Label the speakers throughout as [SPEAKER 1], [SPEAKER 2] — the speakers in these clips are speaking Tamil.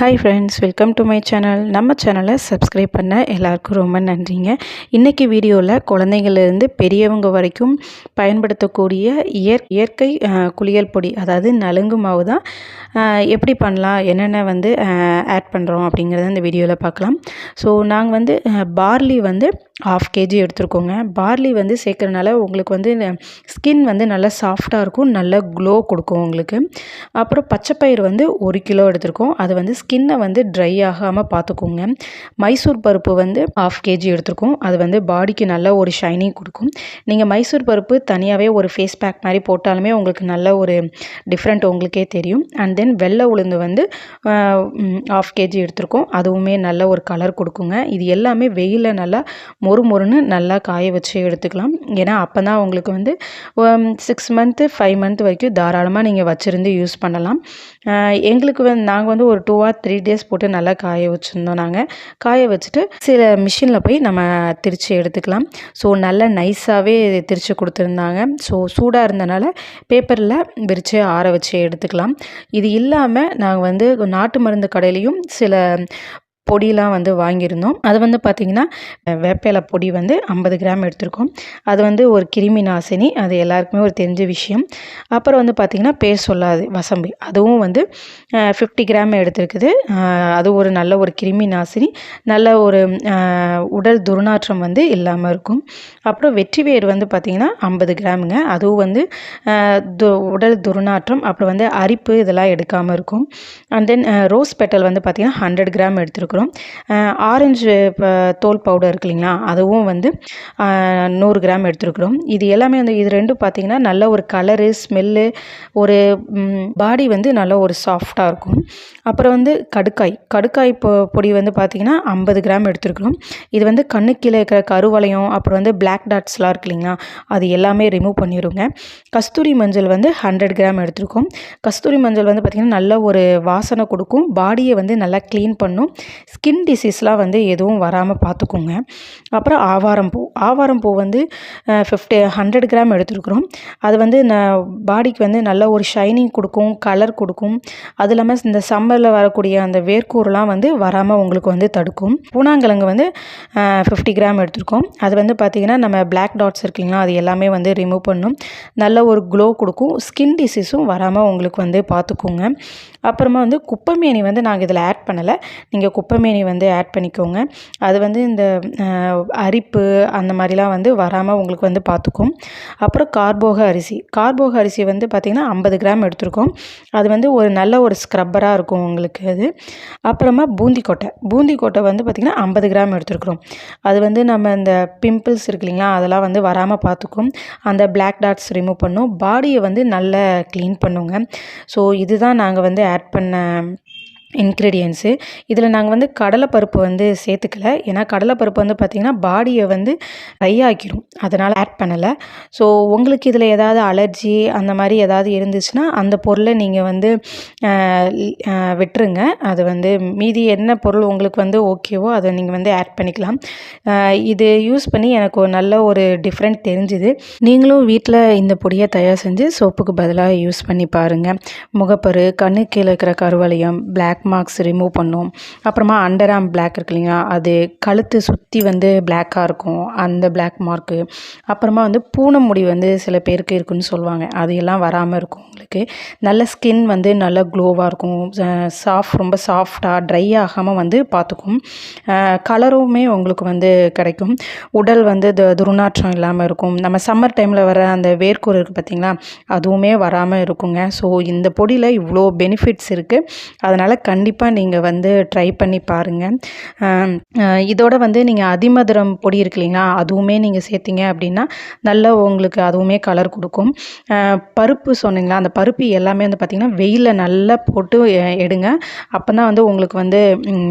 [SPEAKER 1] Hi friends welcome to my channel நம்ம சேனலை சப்ஸ்கிரைப் பண்ண எல்லாருக்கும் ரொம்ப நன்றிங்க. இன்றைக்கி வீடியோவில் குழந்தைங்கள்லேருந்து பெரியவங்க வரைக்கும் பயன்படுத்தக்கூடிய இயற் இயற்கை குளியல் பொடி அதாவது நலுங்கு மாவு தான் எப்படி பண்ணலாம் என்னென்ன வந்து ஆட் பண்ணுறோம் அப்படிங்கிறத இந்த வீடியோவில் பார்க்கலாம். ஸோ நாங்கள் வந்து பார்லி வந்து ஆஃப் கேஜி எடுத்துருக்கோங்க. பார்லி வந்து சேர்க்குறனால உங்களுக்கு வந்து ஸ்கின் வந்து நல்லா சாஃப்டாக இருக்கும் நல்ல க்ளோ கொடுக்கும் உங்களுக்கு. அப்புறம் பச்சைப்பயிறு வந்து ஒரு கிலோ எடுத்திருக்கோம். அது வந்து ஸ்கின்னை வந்து ட்ரை ஆகாமல் பார்த்துக்கோங்க. மைசூர் பருப்பு வந்து ஆஃப் கேஜி எடுத்திருக்கோம். அது வந்து பாடிக்கு நல்ல ஒரு ஷைனிங் கொடுக்கும். நீங்கள் மைசூர் பருப்பு தனியாகவே ஒரு ஃபேஸ் பேக் மாதிரி போட்டாலுமே உங்களுக்கு நல்ல ஒரு டிஃப்ரெண்ட் உங்களுக்கே தெரியும். அண்ட் தென் வெள்ளை உளுந்து வந்து ஆஃப் கேஜி எடுத்திருக்கோம். அதுவுமே நல்ல ஒரு கலர் கொடுக்குங்க. இது எல்லாமே வெயிலில் நல்லா மொறு மொறுன்னு நல்லா காய வச்சு எடுத்துக்கலாம். ஏன்னா அப்போ தான் உங்களுக்கு வந்து சிக்ஸ் மந்த்து ஃபைவ் மந்த் வரைக்கும் தாராளமாக நீங்கள் வச்சுருந்து யூஸ் பண்ணலாம். எங்களுக்கு வந்து நாங்கள் வந்து ஒரு டூ ஆர் த்ரீ டேஸ் போட்டு நல்லா காய வச்சுருந்தோம் நாங்கள் காய வச்சுட்டு சில மிஷினில் போய் நம்ம திரித்து எடுத்துக்கலாம். ஸோ நல்லா நைஸாகவே திரித்து கொடுத்துருந்தாங்க. ஸோ சூடாக இருந்தனால பேப்பரில் விரித்து ஆற வச்சு எடுத்துக்கலாம். இது இல்லாமல் நாங்கள் வந்து நாட்டு மருந்து கடையிலையும் சில பொடியெலாம் வந்து வாங்கியிருந்தோம். அது வந்து பார்த்திங்கன்னா வேப்பிலை பொடி வந்து ஐம்பது கிராம் எடுத்திருக்கோம். அது வந்து ஒரு கிருமி நாசினி. அது எல்லாருக்குமே ஒரு தெரிஞ்ச விஷயம். அப்புறம் வந்து பார்த்திங்கன்னா பேர் சொல்லாது வசம்பு. அதுவும் வந்து ஃபிஃப்டி கிராம் எடுத்துருக்குது. அது ஒரு நல்ல ஒரு கிருமி நாசினி. நல்ல ஒரு உடல் துர்நாற்றம் வந்து இல்லாமல் இருக்கும். அப்புறம் வெற்றி வேர் வந்து பார்த்திங்கன்னா ஐம்பது கிராமுங்க. அதுவும் வந்து து உடல் துர்நாற்றம் அப்புறம் வந்து அரிப்பு இதெல்லாம் எடுக்காமல் இருக்கும். அண்ட் தென் ரோஸ் பெட்டல் வந்து பார்த்திங்கன்னா ஹண்ட்ரட் கிராம் எடுத்துருக்குறோம். அப்புறம் ஆரஞ்சு தோல் பவுடர் இருக்கு இல்லைங்களா? அதுவும் வந்து நூறு கிராம் எடுத்துருக்குறோம். இது எல்லாமே வந்து இது ரெண்டும் பார்த்திங்கன்னா நல்ல ஒரு கலரு ஸ்மெல்லு ஒரு பாடி வந்து நல்ல ஒரு சாஃப்டாக இருக்கும். அப்புறம் வந்து கடுக்காய். கடுக்காய் பொ பொடி வந்து பார்த்திங்கன்னா ஐம்பது கிராம் எடுத்துருக்குறோம். இது வந்து கண்ணு கீழே இருக்கிற கருவளையம் அப்புறம் வந்து பிளாக் டாட்ஸ்லாம் இருக்கு இல்லைங்களா? அது எல்லாமே ரிமூவ் பண்ணிடுங்க கஸ்தூரி மஞ்சள் வந்து ஹண்ட்ரட் கிராம் எடுத்துருக்கோம். கஸ்தூரி மஞ்சள் வந்து பார்த்திங்கன்னா நல்ல ஒரு வாசனை கொடுக்கும். பாடியை வந்து நல்லா க்ளீன் பண்ணும். ஸ்கின் டிசீஸ்லாம் வந்து எதுவும் வராமல் பார்த்துக்கோங்க அப்புறம் ஆவாரம் பூ. ஆவாரம் பூ வந்து ஃபிஃப்டி ஹண்ட்ரட் கிராம் எடுத்துருக்குறோம். அது வந்து நான் பாடிக்கு வந்து நல்ல ஒரு ஷைனிங் கொடுக்கும் கலர் கொடுக்கும். அது இல்லாமல் இந்த சம்மரில் வரக்கூடிய அந்த வேர்க்கூரெலாம் வந்து வராமல் உங்களுக்கு வந்து தடுக்கும். பூனாங்கிழங்கு வந்து ஃபிஃப்டி கிராம் எடுத்துருக்கோம். அது வந்து பார்த்திங்கன்னா நம்ம பிளாக் டாட்ஸ் இருக்குங்களா இல்லைங்களா அது எல்லாமே வந்து ரிமூவ் பண்ணும். நல்ல ஒரு க்ளோ கொடுக்கும். ஸ்கின் டிசீஸும் வராமல் உங்களுக்கு வந்து பார்த்துக்கோங்க அப்புறமா வந்து குப்பைமேனி வந்து நாங்கள் இதில் ஆட் பண்ணலை. நீங்கள் குப்பைமேனி வந்து ஆட் பண்ணிக்கோங்க. அது வந்து இந்த அரிப்பு அந்த மாதிரிலாம் வந்து வராமல் உங்களுக்கு வந்து பார்த்துக்கும் அப்புறம் கார்போக அரிசி. கார்போக அரிசி வந்து பார்த்திங்கன்னா ஐம்பது கிராம் எடுத்திருக்கோம். அது வந்து ஒரு நல்ல ஒரு ஸ்க்ரப்பராக இருக்கும் உங்களுக்கு அது. அப்புறமா பூந்தி கொட்டை பூந்தி கொட்டை வந்து பார்த்திங்கன்னா ஐம்பது கிராம் எடுத்துருக்குறோம். அது வந்து நம்ம இந்த பிம்பிள்ஸ் இருக்கு இல்லைங்களா அதெல்லாம் வந்து வராமல் பார்த்துக்கும் அந்த பிளாக் டாட்ஸ் ரிமூவ் பண்ணும். பாடியை வந்து நல்லா க்ளீன் பண்ணுங்க. ஸோ இதுதான் நாங்கள் வந்து ஆட் பண்ண இன்க்ரீடியன்ஸு இதில் நாங்கள் வந்து கடலைப்பருப்பு வந்து சேர்த்துக்கல. ஏன்னா கடலைப்பருப்பு வந்து பார்த்திங்கன்னா பாடியை வந்து ட்ரை ஆக்கிரும். அதனால் ஆட் பண்ணலை. ஸோ உங்களுக்கு இதில் ஏதாவது அலர்ஜி அந்த மாதிரி ஏதாவது இருந்துச்சுன்னா அந்த பொருளை நீங்கள் வந்து விட்டுருங்க. அது வந்து மீதி என்ன பொருள் உங்களுக்கு வந்து ஓகேவோ அதை நீங்கள் வந்து ஆட் பண்ணிக்கலாம். இது யூஸ் பண்ணி எனக்கு ஒரு நல்ல ஒரு டிஃப்ரெண்ட் தெரிஞ்சுது. நீங்களும் வீட்டில் இந்த பொடியை தயார் செஞ்சு சோப்புக்கு பதிலாக யூஸ் பண்ணி பாருங்கள் முகப்பரு கண்ணு கீழே இருக்கிற கருவளையம் பிளாக் பிளாக் மார்க்ஸ் ரிமூவ் பண்ணும். அப்புறமா அண்டர் ஆம் பிளாக் இருக்கு இல்லைங்களா அது கழுத்து சுற்றி வந்து பிளாக்காக இருக்கும். அந்த பிளாக் மார்க்கு அப்புறமா வந்து பூனை முடி வந்து சில பேருக்கு இருக்குன்னு சொல்லுவாங்க. அது எல்லாம் வராமல் இருக்கும் உங்களுக்கு. நல்ல ஸ்கின் வந்து நல்ல க்ளோவாக இருக்கும். சாஃப்ட் ரொம்ப சாஃப்டாக ட்ரை ஆகாமல் வந்து பார்த்துக்கும் கலருமே உங்களுக்கு வந்து கிடைக்கும். உடல் வந்து துர்நாற்றம் இல்லாமல் இருக்கும். நம்ம சம்மர் டைமில் வர அந்த வேர்க்கூர் இருக்குது பார்த்திங்களா அதுவுமே வராமல் இருக்குங்க. ஸோ இந்த பொடியில் இவ்வளோ பெனிஃபிட்ஸ் இருக்குது அதனால் கண்டிப்பாக நீங்கள் வந்து ட்ரை பண்ணி பாருங்கள் இதோட வந்து நீங்கள் அதிமதுரம் பொடி இருக்கு இல்லைங்களா அதுவுமே நீங்கள் சேர்த்திங்க அப்படின்னா நல்ல உங்களுக்கு அதுவுமே கலர் கொடுக்கும். பருப்பு சொன்னீங்களா அந்த பருப்பு எல்லாமே வந்து பார்த்திங்கன்னா வெயிலில் நல்லா போட்டு எடுங்க. அப்போ தான் வந்து உங்களுக்கு வந்து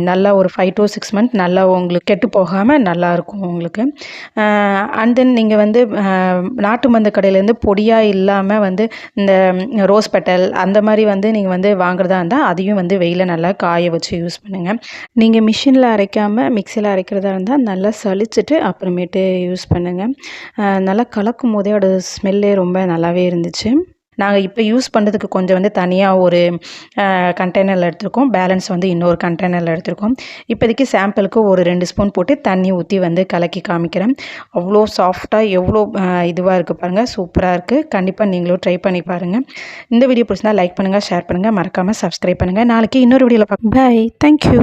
[SPEAKER 1] நல்லா ஒரு ஃபைவ் டு சிக்ஸ் மந்த் நல்லா உங்களுக்கு கெட்டு போகாமல் நல்லாயிருக்கும் உங்களுக்கு. அண்ட் தென் நீங்கள் வந்து நாட்டு மருந்து கடையிலேருந்து பொடியாக இல்லாமல் வந்து இந்த ரோஸ் பெட்டல் அந்த மாதிரி வந்து நீங்கள் வந்து வாங்குறதா இருந்தால் அதையும் வந்து வெயிலில் நல்லா காய வச்சு யூஸ் பண்ணுங்கள் நீங்கள் மிஷினில் அரைக்காமல் மிக்சியில் அரைக்கிறதா இருந்தால் நல்லா சளிச்சுட்டு அப்புறமேட்டு யூஸ் பண்ணுங்கள் நல்லா கலக்கும் போதே அதோட ஸ்மெல்லே ரொம்ப நல்லாவே இருந்துச்சு. நாங்கள் இப்போ யூஸ் பண்ணுறதுக்கு கொஞ்சம் வந்து தனியாக ஒரு கண்டெய்னரில் எடுத்திருக்கோம். பேலன்ஸ் வந்து இன்னொரு கண்டெய்னரில் எடுத்திருக்கோம். இப்போதைக்கு சாம்பிளுக்கு ஒரு ரெண்டு ஸ்பூன் போட்டு தண்ணி ஊற்றி வந்து கலக்கி காமிக்கிறேன். அவ்வளோ சாஃப்டாக எவ்வளோ இதுவாக இருக்குது பாருங்கள் சூப்பராக இருக்குது கண்டிப்பாக நீங்களும் ட்ரை பண்ணி பாருங்கள் இந்த வீடியோ பிடிச்சிருந்தா லைக் பண்ணுங்கள் ஷேர் பண்ணுங்கள் மறக்காமல் சப்ஸ்கிரைப் பண்ணுங்கள் நாளைக்கு இன்னொரு வீடியோவில் பார்க்க பாய் தேங்க்யூ